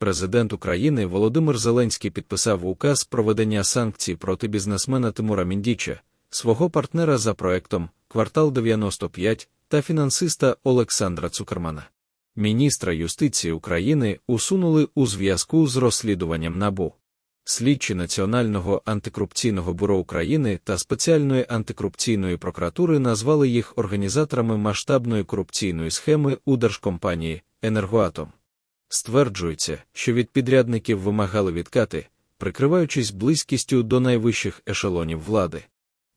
Президент України Володимир Зеленський підписав указ про ведення санкцій проти бізнесмена Тимура Міндіча, свого партнера за проектом Квартал 95 та фінансиста Олександра Цукермана. Міністра юстиції України усунули у зв'язку з розслідуванням НАБУ. Слідчі Національного антикорупційного бюро України та спеціальної антикорупційної прокуратури назвали їх організаторами масштабної корупційної схеми у держкомпанії Енергоатом. Стверджується, що від підрядників вимагали відкати, прикриваючись близькістю до найвищих ешелонів влади.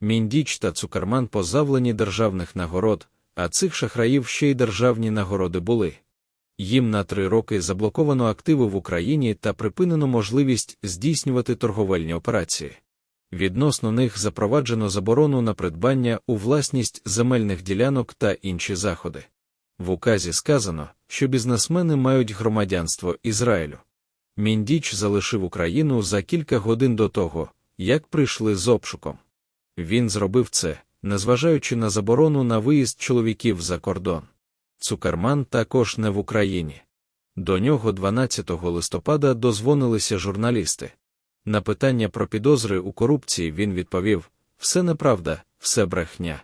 Міндіч та Цукерман позавлені державних нагород, а цих шахраїв ще й державні нагороди були. Їм на три роки заблоковано активи в Україні та припинено можливість здійснювати торговельні операції. Відносно них запроваджено заборону на придбання у власність земельних ділянок та інші заходи. В указі сказано, що бізнесмени мають громадянство Ізраїлю. Міндіч залишив Україну за кілька годин до того, як прийшли з обшуком. Він зробив це, незважаючи на заборону на виїзд чоловіків за кордон. Цукерман також не в Україні. До нього 12 листопада дозвонилися журналісти. На питання про підозри у корупції він відповів: все неправда, все брехня.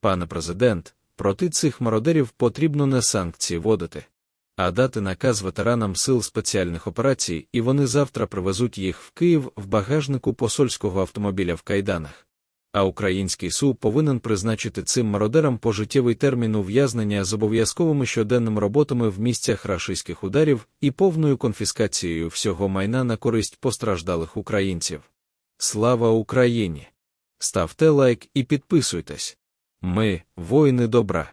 Пане президент, проти цих мародерів потрібно не санкції вводити, а дати наказ ветеранам сил спеціальних операцій, і вони завтра привезуть їх в Київ в багажнику посольського автомобіля в Кайданах. А український суд повинен призначити цим мародерам пожиттєвий термін ув'язнення з обов'язковими щоденними роботами в місцях рашистських ударів і повною конфіскацією всього майна на користь постраждалих українців. Слава Україні! Ставте лайк і підписуйтесь. Ми воїни добра.